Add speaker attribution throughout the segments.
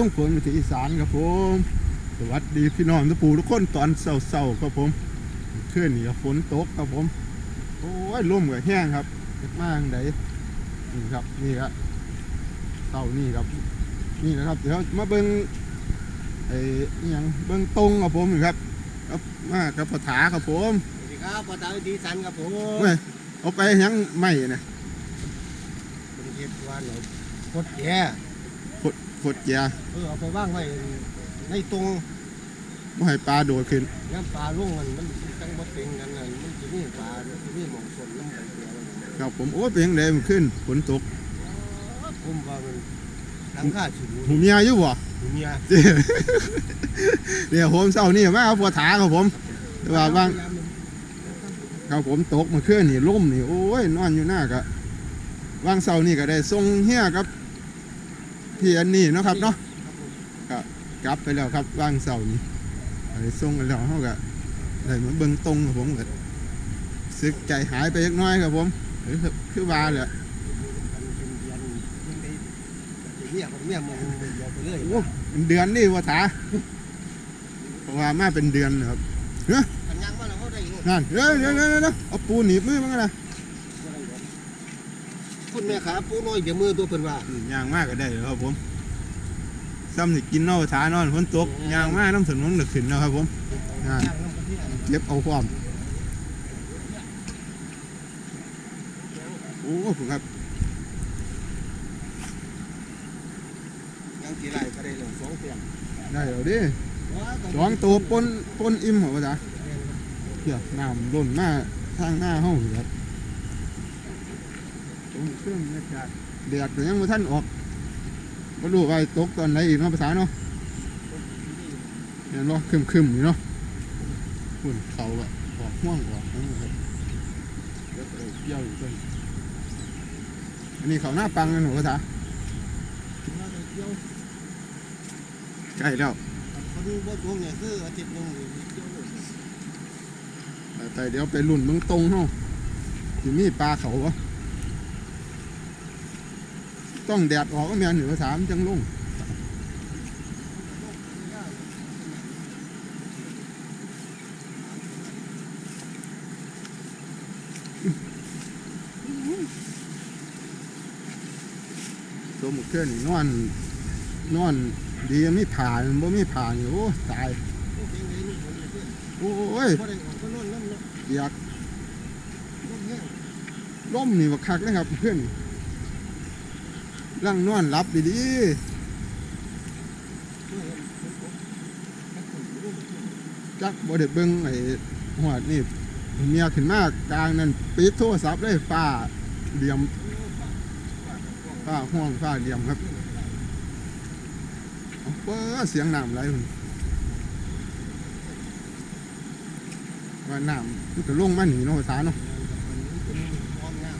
Speaker 1: ดลุงฝนวิถีอีสานครับผม สวัสดีพี่น้องทุกปู่ทุกคนตอนเศร้าๆครับผมขึ้นนี่ก็ฝนตกครับผม โอ้ยลมกับแห้งครับเจ็บมากไหนนี่ครับนี่ครับเต่านี่ครับ นี่นะครับเดี๋ยวมาเบิ้งไอ้นี่ยังเบิ้งตรงครับผมนี่ครับครับมากับปถาครับผม
Speaker 2: สวัสดีครับปตาวิธีสันครับผม
Speaker 1: เว้ยเอาไปยังไม่นะ
Speaker 2: เป็นเทปวันเราพดแย่
Speaker 1: ขดยา
Speaker 2: เออเอาไปว่างไว้ในตรง
Speaker 1: ไม่ให้ปลาโดดขึ้น
Speaker 2: น้ำปลาลุ่งมันมันตั้งบดเป็นกันนะมันจะมีปลามันจะมีหมองสนน้ำมันเกลือมัน
Speaker 1: ครับผมโอ้ยเป็นยังไงมันขึ้นฝนตก
Speaker 2: ผมว่ามันตั้งค่าฉิว
Speaker 1: หูเมียอยู่บ่
Speaker 2: เมีย
Speaker 1: เจ้เดี๋ยวผมเศร้านี่มาเอาปถาครับผมแต่ว่าบางครับผมตกมาขึ้นนี่ล่มนี่โอ้ยนอนอยู่หน้ากะวางเสานี่ก็ได้ส่งเฮียครับ พี่อันนี้เนาะครับเนาะกลับไปแล้วครับว่างเสาร์นี้ไปส่งกันแล้วเขาก็ได้มาเบิ่งตรงครับผมก็สึกใจหายไปเล็กน้อยครับผมเอ้ยคือคือว่าแหละ
Speaker 2: มันเป็นเดือนมันได้เมียของเมียมึงเดียวไปเรื่อย
Speaker 1: โอ้เป็นเดือนนี่ว่าถาเพราะว่ามาเป็นเดือนนะครับ
Speaker 2: ขันยังมาแล้วเขาได้ลูก
Speaker 1: นั่นเดี๋ยวเดี๋ยวเดี๋ยวเดี๋ยวเอาปูหนีบมือมั้งนะ
Speaker 2: คุณแม่ขาปูน้อยเดี๋ยวมือตัวเพิ่นว่า
Speaker 1: ย่างมากก็ได้ครับผมซ้ำนี่กินเน่าถานอนฝนตกย่างมากน้ำถนนหนึกขึ้นนะครับผมนั่น
Speaker 2: ย่างน้ำกะทิ
Speaker 1: เก็บเอาความโอ้ผมครับ
Speaker 2: ย่างกี่ไรก็ได้เลยสองเตียง
Speaker 1: ได้แล้วดิสองตัวปนปนอิ่มเหรอจ๊ะเกี่ยน้ำล้นมาทางหน้าห้องครับ ตรงเครื่องเนี่ยจากเดือดก็ยังไม่ท่านออกไม่รู้ว่าตกตอนไหนอีกเนาะภาษาเนาะเนี่ยเนาะคึมคึมอยู่เนาะหุ่นเขาอะออกห่วงออกนั่นครับเดี๋ยวไปเกี่ยวอยู่ต้นอันนี้เขาหน้าปังนะหนูภาษาใกล้แล้ว
Speaker 2: เขาดูว่าดวงเนี่ยคืออาทิตย์นึงหรือเที่ยวหนึ่ง
Speaker 1: แต่เดี๋ยวไปลุ่นเมืองตรงเฮาสิมีปลาเขาวะ ต้องแดดออกก็แม่นหนึ่งสามจังลงตัวหมุกเคลื่อนนี่นอนนอนดีไม่ผ่านบ่ไม่ผ่านโอ้ตายโอ้ย
Speaker 2: อ
Speaker 1: ยากล่มนี่บักคักนะครับเพื่อน ร่างนอนรับดี
Speaker 2: เมื่อเห็นฝนตกถ้าฝนตก
Speaker 1: ๆจักบ่ได้เบิ่งไอ้หอดนี่เมียขึ้นมากกลางนั่นปิดโทรศัพท์เลยฟ้าเหลี่ยมฟ้าห้องฟ้าเหลี่ยมครับเอาเปิดเสียงน้ำไหลพุ่นว่าน้ำมันก็ลงมาหนีเนาะภาษาเนาะ
Speaker 2: เป็นความงาม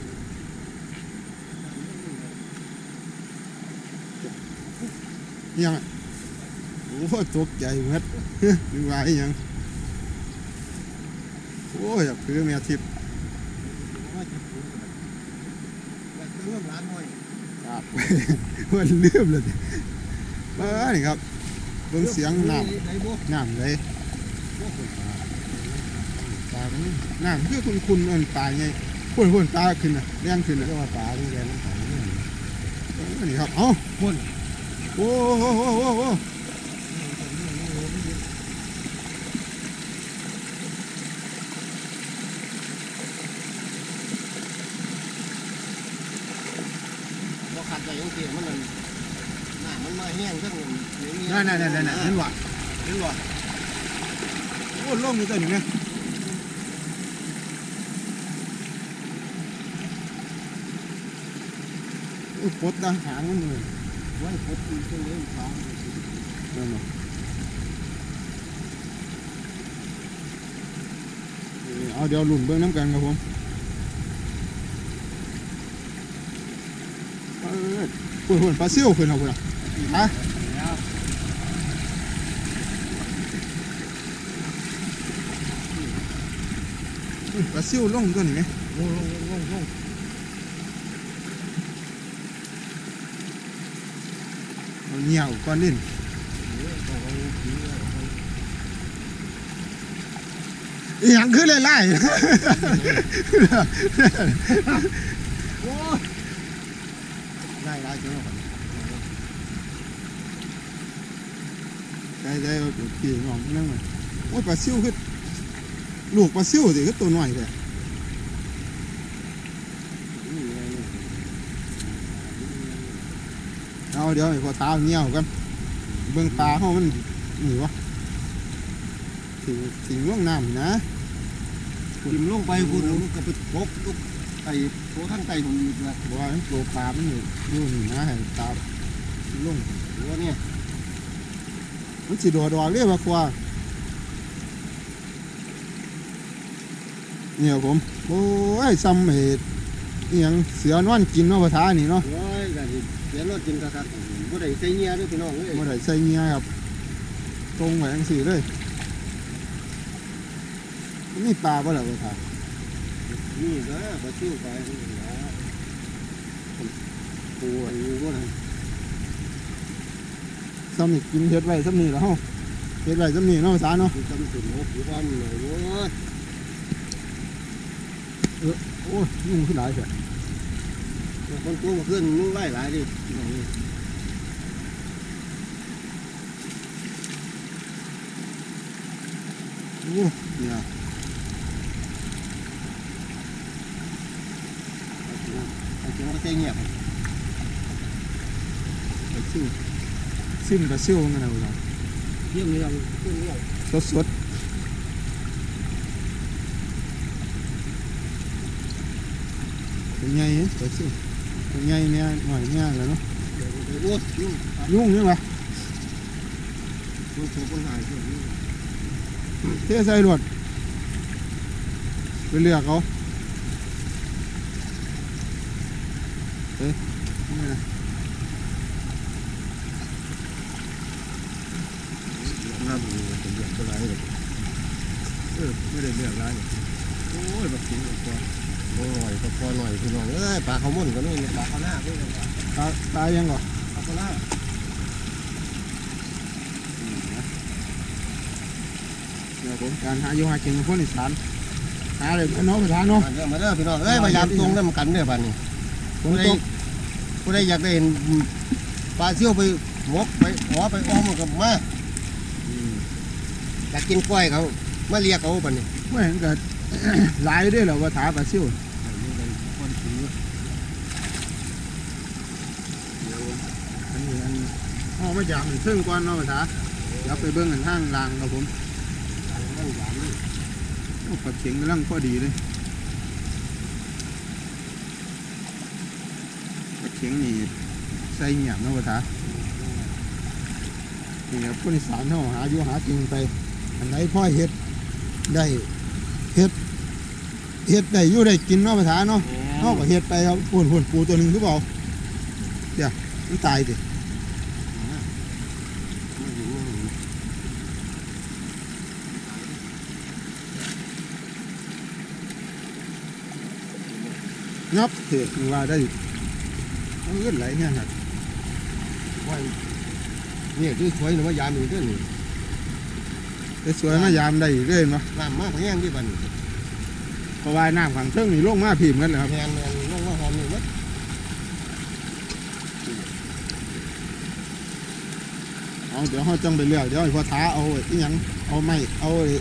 Speaker 1: อิห ยังอะโอ้โหตกใจหมดนึกว่าอีหยังโอ้ยอยากคือเมียทิพย์
Speaker 2: ว่าจะปลูกอยากจะร่วมร้านหน่อย
Speaker 1: ครับมันลืมเลยมานี่ครับเบิ่งเสียงน้
Speaker 2: ไหนบ่ำ
Speaker 1: น้ำเลยปลามันน้ำคือคุณคุณเอินปลาไงพ่นพ่นปลาขึ้นน่ะแรงขึ้นน่ะ
Speaker 2: เรียกว่าปลาที่แกน้ำขังเนี่ย
Speaker 1: เออนี่ครับเอ้า
Speaker 2: พ่น
Speaker 1: โอ้โหโอ้โหโอ้โห
Speaker 2: บ่ขัดใจยังเสียมันนั่นหน้ามันมาแห้งทั้ง
Speaker 1: นั่นนั่นนั่นนั่นนั่นเห็นว่ะเห็นว่ะโอ้ล่มอยู่ตัวนี้ไงโอ้ยปลดดังหางมันเลย
Speaker 2: ไว้พดอีกเรื่องฟ้า
Speaker 1: นั่นเนาะเอาเดี๋ยวลุนเบิ้งน้ำกันครับผมเอ้ยพูดพูดปลาซิ่วขึ้นเอาพูดอะฮะปลาซิ่วล่องตัวนี้ไหม
Speaker 2: ล่องล่องลงลง
Speaker 1: เหี่ยวก่อนนินอีหยังคือไล่
Speaker 2: โอ้ยได้ได้จังเลย
Speaker 1: ๆใจใจพี่น้องนั่งเลยโอ้ยปลาซิ่วคือลูกปลาซิ่วสิคือตัวน้อยเลย
Speaker 2: นี่ไงนี่
Speaker 1: เอาเดี๋ยวให้พอตาเหี่ยวกันเบิ่งปลาเฮามันนี่วะสิงสิงล่วงน้ำนะ
Speaker 2: กิมลงไปคุณมันก็ไปพบลูกไก่โตทั้งไก่คนอยู่เลย
Speaker 1: บอกว่ามันตัวปลามันอยู่อยู่นี่นะให้ตาลง
Speaker 2: หัวเนี่ย
Speaker 1: มันสิโดดออกเรียกว่าควาเนี่ยผมโอ้ยซ้ำเหตุอหยังเสือนอนกินเนาะภาษานี่เนาะ
Speaker 2: กินกระทัดบ่ได้ใส่เงี้ยด้วยพี่น้องเอ้ย
Speaker 1: บ่ได้ใส่เงียครับตรงไว้จังซี่เลยมันมีปลาบ่ล่ะภาษา
Speaker 2: นี่ก็ปลาซิวไปนี่นะปูอันนี้ก็นะ
Speaker 1: ซ้ำนี่กินเฮ็ดไว้ซ้ำนี่แล้วเฮาเฮ็ดไว้ซ้ำนี่เนาะภาษาเนาะ
Speaker 2: คือจำสุนหกอยู่บ้านหน่อยโอ้ย
Speaker 1: โอ้ยยุ่งขึ้นหลายเถอะ
Speaker 2: คนตัวมาขึ้นนุ่งไล่หลายดิพี่น้องเอ้ย
Speaker 1: โอ้เนี่ย
Speaker 2: ไอ้เจ้าก็ใจเงียบ
Speaker 1: ปลาซิวซิมปลาซิวมันน่ะภาษา
Speaker 2: เยี่ยมเรื่องเยี่ยมเรื่อง
Speaker 1: สดสดเป็นไงเนี่ยปลาซิว เป็นไงเนี่ยหน่อยเนี่ยแล้วเนาะ
Speaker 2: เดี๋ยวไปโอ้ยุ่ง
Speaker 1: ยุ่งนี่วะ
Speaker 2: คนโชว์คนหายเท
Speaker 1: ใส่รวดไปเลือกเขาเอ๊ะนี่นะ
Speaker 2: น้ำมันเป็นเดือดอะไรเลย
Speaker 1: เออไม่ได้เลือกร้ายเลยโอ้ยแบบกินกว่า
Speaker 2: โอ้ยก็พอหน่อยพี่น้องเอ้ยปลาเขามุ่นก็นี่ปลาเขาหน้าด้วยกัน
Speaker 1: ตาตายยังก่อน
Speaker 2: ปลาเขาหน้า
Speaker 1: เดี๋ยวผมการหาอยู่หากินของคนอีสานหาเลยน้องประธานเนาะ
Speaker 2: มาเด้อมาเด้อพี่น้องเอ้ยพยายามตรงน้ำกันเด้อบ้านนี้ผู้ใด
Speaker 1: ตก
Speaker 2: ผู้ใดอยากได้เห็นปลาเซี่ยวไปหมกไปหัวไปอ้อมกับมาอยากกินกล้วยเขามาเรียกเขาบ้านนี้
Speaker 1: ไม่เห็นกิด หลายด้วยเหรอว่าถาปลาซิวอันนี้อันเอามาจากมันซึ่งก่อนเนาะภาษาเดี๋ยวไปเบิ้งกันทางลางครับผมโอ้ปลาเข็งกำลังพอดีเลยปลาเข็งนี่ใส่หยบเนาะภาษานี่ครับคนอีสานเขาหาอยู่หากินไปอันไหนพ่อเฮ็ดได้เฮ็ด เฮ็ดได้อยู่ได้กินเนาะภาษาเนาะเขาก็เฮ็ดไปครับปุ่นปุ่นปูตัวหนึ่งหรือเปล่าเดี๋ยวมันตายดิงับเถอะคือว่าได้เอาเงินไหลเนี่ยครับ
Speaker 2: นี่คือสวยหรือว่ายามอยู่ด้วยนี่
Speaker 1: แต่สวยมายามได้อีกเลยเนาะ
Speaker 2: น้ำมากแห้งที่บ้าน
Speaker 1: เพราะว่าน้ำขังเทิงนี่ลงมาพิมพ์กันเลยครับ
Speaker 2: แห้งแห้งลงว่าหอมนี่มัด
Speaker 1: เอาเดี๋ยวเขาจังไปเลือกเดี๋ยวให้พ่อท้าเอาอีหยังเอาไม้เอาไอ้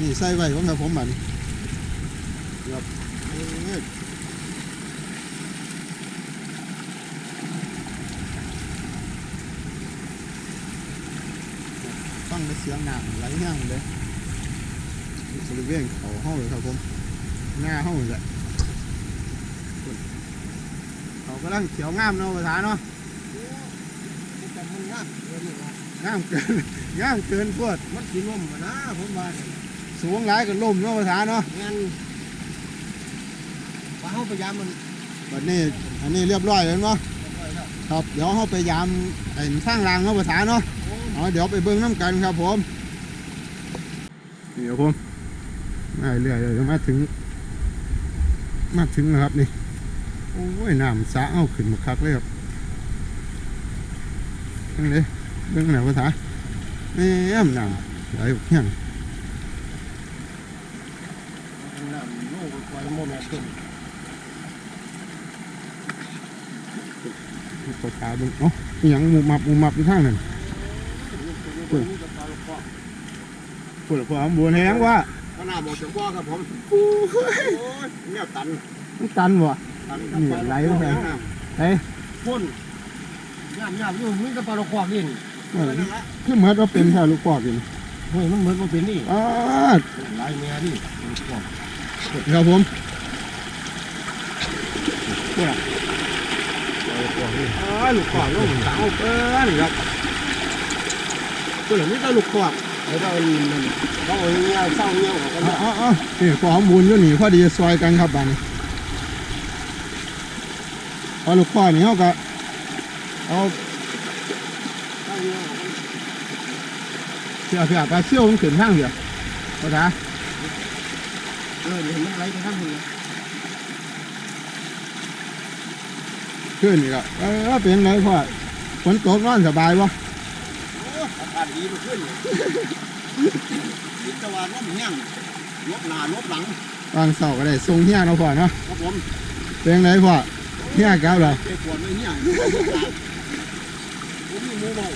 Speaker 1: นี่ใส่ไว้ของครับผมบัดนี้ครับเอ้ยฟังได้เสียงน้ำไหลแห้งเลยบริเวณเขาห้องเลยครับผม หน้าห้องเลยเขากำลังเขียวงามเนาะภาษาเนาะ
Speaker 2: แต่มันงามเกินนี่ว่างา
Speaker 1: มเกินงามเกินพวด
Speaker 2: มันกินนมกันนะผมว่าเนี่ย
Speaker 1: สูงหลายกันล่มเนาะภาษาเนาะ
Speaker 2: งั้นปลาเขาพยายามมัน
Speaker 1: บัดนี้อันนี้เรียบร้อยแล้วเนาะครับเดี๋ยวเขาไปยามไอ้ข้างรางเนาะภาษาเนาะเอาเดี๋ยวไปเบิ้งน้ำกันครับผมนี่ครับผมมาเรื่อยๆมาถึง มาถึงแล้วครับนี่ โอ้ยน้ำสระเอาขึ้นมาคักเลยครับเบิ่งเลยเบิ่งหน่อยภาษาแม่มน้ำไหลออกเฮียง
Speaker 2: น้ำลูกไปปล่อยโมแม่ขึ้น
Speaker 1: ภาษาเบิ่งเอ้าอิหยังมุมับมุมับอยู่ทางนั้น
Speaker 2: นี่จะปลาลูกค
Speaker 1: วดหัวบวนแห้งว่า
Speaker 2: ขนาดบอกจะว่าครับผมโอ้ยเนี่ยตัน
Speaker 1: มันตันบ่
Speaker 2: ตัน
Speaker 1: นี่ไหลลงไปเฮ้ย
Speaker 2: พ่นย่ำย่ำอยู่มีแต่ปลาลูกคอกิน
Speaker 1: เออคือเหมือนว่าเป็นแค่ลูกกอกอยู่นี่
Speaker 2: เฮ้ยมันเหมือนมันเป็นนี่
Speaker 1: อ้า
Speaker 2: ลายเมียนี่ลูกคอ
Speaker 1: ครับผม
Speaker 2: ปลาลูกคอนี่
Speaker 1: อ้าลูกกอกลูกสาวเปิ้นครับ
Speaker 2: ตัวนี้ก็ลูกคอ แล้วก็ลินมันเขาเอาเงี้ยเศร้าเงี้ยออกกัน
Speaker 1: เอ๋อานี่ขอมบุญอยู่นี่พอดีซอยกันครับบ้านนี้พอลูกกอกนี่เขาก็เอา
Speaker 2: เศร้าเงี้ยอ
Speaker 1: เสียเสียปลาเชี่ยวมันขึ้นทางเดียวภาษา
Speaker 2: เออเห็นมันไหลไปข้างบนเลย
Speaker 1: ขึ้นนี่ก็เออเป็นไรพ่อฝนตกนอนสบายบ่
Speaker 2: อากาศดีไปขึ้นยิตะวันว่ามันยังลบหน้าลบหลัง
Speaker 1: ตอนเสาร์ก็ได้ส่งเฮียเนาะพ่อเนาะ
Speaker 2: ครับผม
Speaker 1: เป็นไรพ่อเฮียแก้วเหรอ
Speaker 2: ไอ้ปวดไม่เนี่ยผมมีมือเบา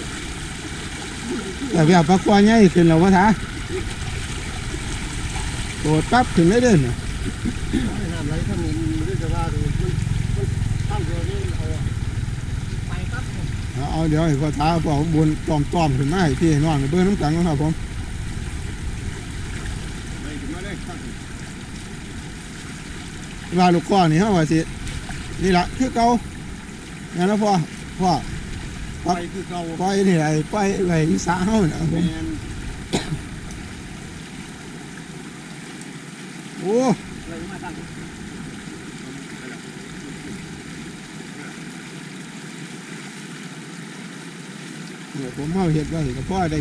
Speaker 1: แต่เบียปลาควายใหญ่ขึ้นแล้วภาษาโดดปั๊บขึ้นได้เด่นน่ะ
Speaker 2: น้ำไหลข้างนี้ด้วยจะว่ามันมันข้างเดียวนี่เอาไปปั๊บ
Speaker 1: เอาเอาเดี๋ยวให้พ่อท้าพ่อบุญตอมตอมๆขึ้นมาให้พี่ให้น้องเบิ่งน้ำกันนะครับผม
Speaker 2: ไปถึงมาได้ข้าง
Speaker 1: ว่าลูกก้อนนี่เฮาว่าสิ นี่ล่ะคือเก่าเนี่ยนะพ่อพ่อ
Speaker 2: ไปคือเก่า
Speaker 1: ปล่อยนี่ไอ้ปล่อยไว้อีสาเฮาน่ะครับ
Speaker 2: แม
Speaker 1: ผม
Speaker 2: น
Speaker 1: โอ้
Speaker 2: อะไรมาตั้ง
Speaker 1: เนี่ย ผมเฮาเฮ็ดไว้ก็พ่อได้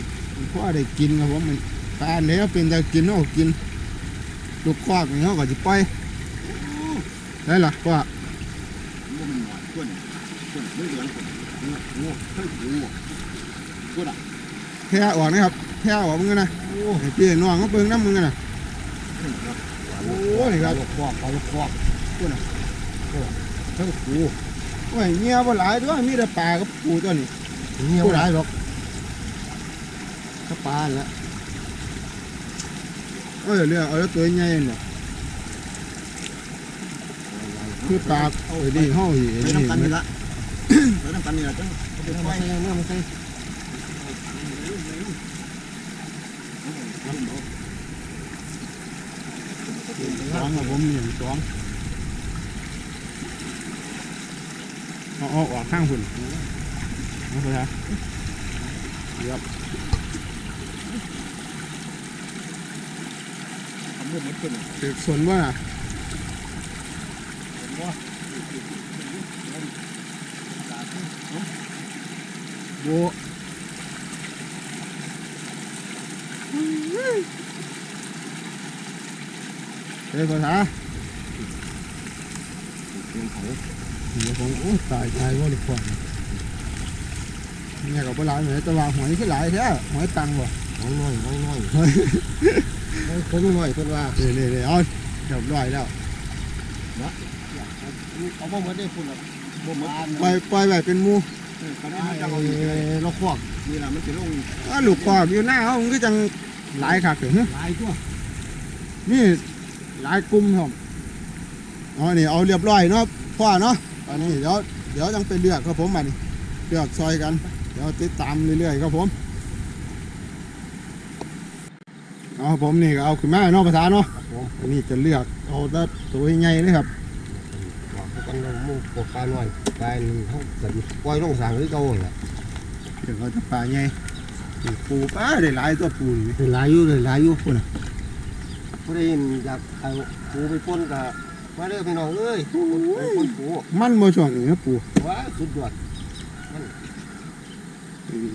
Speaker 1: พ่อได้กินครับผมมันปลาเนี่ยเป็นแต่กินเฮากินลูกคอกนี่เฮาก็สิปล่อยได้ล่ะพ่อ
Speaker 2: มุมหน่อยคนคนไม่เหลืองคนงูเฮ้ยงูกูด่ะ
Speaker 1: แค่ออกนะครับแค่ออกมึงกันนะโอ้ให้พี่น้องเขาเบิ่งน้ำมึงกันนะโอ้นี่ครับ
Speaker 2: ลูกคอกเอาลูกคอกกูด่ะโอ้เฮ้ยกู
Speaker 1: โอ้ยเงี้ยบ่หลายเด้วยมีแต่ปลากับปูตัวนี้
Speaker 2: เงี้ยไรหรอก
Speaker 1: ก็ปลาละเอ้ยเรือเอาแล้วตัวใหญ่เนี่ยคือปลาเอ้ยดีห้องอี
Speaker 2: ไป
Speaker 1: นี่
Speaker 2: น้ำกันนี่ละไปน้ำกันนี่ละจังไปไปเนื้อมันใส่
Speaker 1: สองครับผมนี่สองเอาเอาออกข้างคุณเอาไปฮะ
Speaker 2: ทำ มุมมันขึ้น
Speaker 1: เด็กสนว่าน่ะ
Speaker 2: ว่า
Speaker 1: โบเฮ้ยภาษาเดี๋ยวผมโอ้ตายตายว่าดีกว่าเนี่ยกับปลาเหมือนตะวันหอยขึ้นหลายแท้หอยตังว่ะ
Speaker 2: น้อยน้อยน้อยน้อย
Speaker 1: เฮ้ย
Speaker 2: คนน้อยคนว่า
Speaker 1: เดี๋ยวเดี๋ยวเดี๋ยวเอาเดี๋ยวร้อยแล้ว
Speaker 2: เอาบ่มาได้คุณหรอกบ่มา
Speaker 1: ปล่อยปล่อยไว้เป็นหมู
Speaker 2: เขาได้จังเอาเราควักนี่แหละมันจะลง
Speaker 1: อ้าวลูกกรอบอยู่หน้าเขามันก็จังหลายคักถึง
Speaker 2: หลายตัว
Speaker 1: นี่หลายกลุ่มครับอ๋อนี่เอาเรียบร้อยเนาะพ่อเนาะตอนนี้เดี๋ยวเดี๋ยวจังไปเลือกครับผมมานี่เลือกซอยกัน เดี๋ยวติดตามเรื่อยๆครับผม เอาผมนี่ก็เอาขึ้นมาเนาะภาษาเนาะ
Speaker 2: ครับผม
Speaker 1: อันนี้จะเลือกเอาแต่ตัวใหญ่ๆเลยครับ
Speaker 2: ว่าเขากันลงมุกปกปลาหน่อยปลานี่เขาสันปล่อยลงสางหรือเก่าแหละ
Speaker 1: เดี๋ยวเขาจะปลาใหญ่นี่ปูปลาได้หลายตัวปูนี่
Speaker 2: หลายอยู่เลยหลายอยู่คุณผู้ใดอยากเอาปูไปปนกับมาเด้อพี่น้องเอ้ยไปปนปู
Speaker 1: มันบ่ช่วงนี้นะปู
Speaker 2: ว้าสุดยอด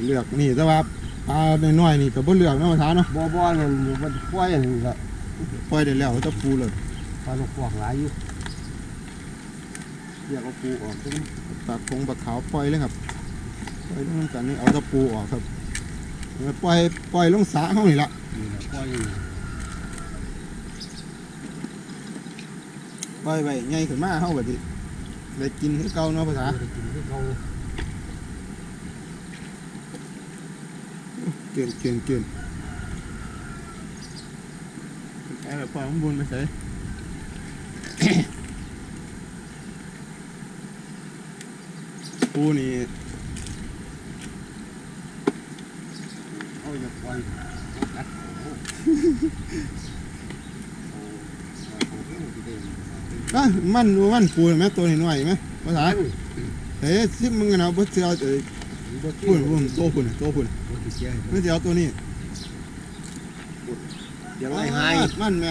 Speaker 1: เลือกนี่แต่ว่า ปลาน้อยๆนี่ก็บ่เลือกเนาะภาษาเนาะ
Speaker 2: บ่บ่นั่นมันปล่อยนี่ละ
Speaker 1: ปล่อยได้แล้วแตะปูเลย
Speaker 2: ปลาลูกควักหลายอยู่เรียกเอาปูออก
Speaker 1: ปลาคงปลาขาวปล่อยเลยครับปล่อยลงน้ำกันนี่เอาตะปูออกครับแล้วปล่อยปล่อยลงสระเขานี่ละ
Speaker 2: นี่นะปล่อย
Speaker 1: ปล่อยไปใหญ่ขึ้นมาเขาแบบนี้ได้กินคือเก่าเนาะภาษา
Speaker 2: ได้กินที่เขา
Speaker 1: เกินเกินเกินไอ้แบบปล่อยมันบนไปใส่ปูนี่
Speaker 2: เอาอย่าปล่อยกัดเขา เอาเอาเอาเรื่องที่ได้
Speaker 1: อะมันมันปูเห็นไหมตัวน้อยๆเห็นไหมภาษาเฮ้ยซิมึงกันเอาบ่เสียวเอ้ย
Speaker 2: บ่กิ
Speaker 1: ปุ่น
Speaker 2: น
Speaker 1: ปุ่นโตปุ่นโตปุ่น
Speaker 2: นเสีย
Speaker 1: ไม่เสียวตัวนี้
Speaker 2: เดี๋ยวไล่ให้
Speaker 1: มันไหม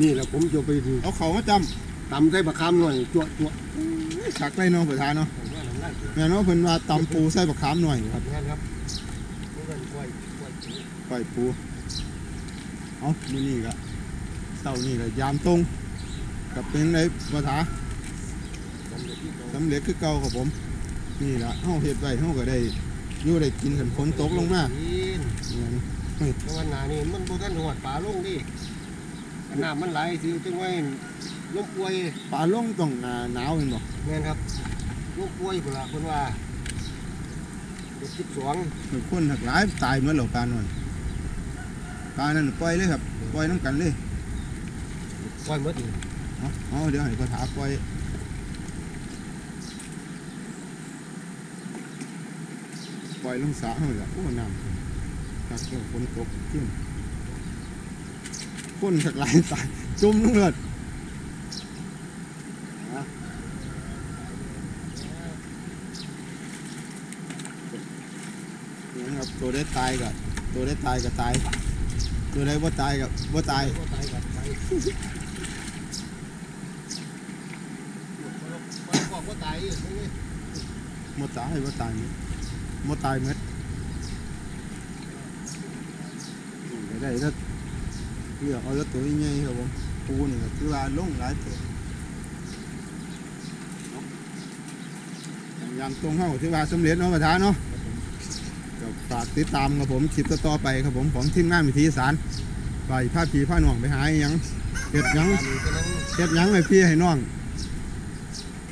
Speaker 2: นี่แหละผมจะไปดู
Speaker 1: เอาเขามาจำ
Speaker 2: ตำใส่บะคำหน่อยจั่วจั่วำ
Speaker 1: ชักเลยเนาะภาษาเนาะ
Speaker 2: ผมว่าน้ำลายเกิด
Speaker 1: แม่เนาะเพิ่นว่าตำปูใส่บักขามหน่อยครับ
Speaker 2: งานครับนี่เป็นกล้วยกล้วยจี
Speaker 1: ปล่อยปูเอามือนี้ก็เช้านี้ก็ยามตรงกับเป็นไดภาษา
Speaker 2: สำเร็จที่เขา
Speaker 1: สำเร็จคือเก่าครับผม นี่แหล่ะเฮาเฮ็ดไว้เฮาก็ได้ อยู่ได้กินกันฝนตกลงมา
Speaker 2: กิน
Speaker 1: เนี่ย
Speaker 2: เพราะว่าหนานี่มันบ่ทันหอดป่าลงดิน้ำมันไหลสิจึงไว้ลงป่วย
Speaker 1: ปลาลงต้องหน้าหนาวแม่นบ่
Speaker 2: แม่นครับลงป่วยพุ่นล่ะเพิ่นว่าเด็กสิบสอง
Speaker 1: มีคนหักหลายตายหมดแล้วปลานั่นปลานั่นปล่อยเลยครับปล่อยน้ำกันเลย
Speaker 2: ปล่อยหมดนี่
Speaker 1: เอาเอาเดี๋ยวให้ภาษาปล่อย ปล่อยลงสระเฮาล่ะโอ้น้ำถ้าเกี่ยวฝนตกขึ้นคนหักหลายตายจุ่มลงเลือดนะครับตัวได้ตายกับตัวได้ตายกับตาย ตัวได้ว่าตายกับว่าตาย
Speaker 2: บ่ตายกับไปบอกว่าตายอีกนี่
Speaker 1: หมดตายว่าตาย มั้หมดตายเม็ดได้ได้ถ้าเลือกเอาแล้วตัวใหญ่ๆครับผมปูนี่ก็คือว่าลงหลายตัวยามตรงเข้าที่ว่าสำเร็จเนาะประธานเนาะก็ฝากติดตามกับผมคลิปต่อๆไปครับผมของทีมงานวิธีสารไปผ้าผีผ้าหน่วงไปหาอิหยังเห็ดหยัง
Speaker 2: ตามนี้ก็นั่ง
Speaker 1: เฮ็ดหยังให้พี่ให้น้อง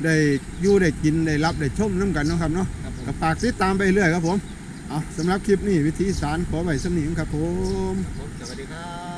Speaker 1: ได้อยู่ได้กินได้รับได้ชมน้ำกันเนาะครับเนาะ
Speaker 2: ครับผม
Speaker 1: ก็ฝากซิดตามไปเรื่อยครับผม เอาสำหรับคลิปนี้วิธีสารขอไว้สำนีครับ
Speaker 2: ผม สวัสดีครับ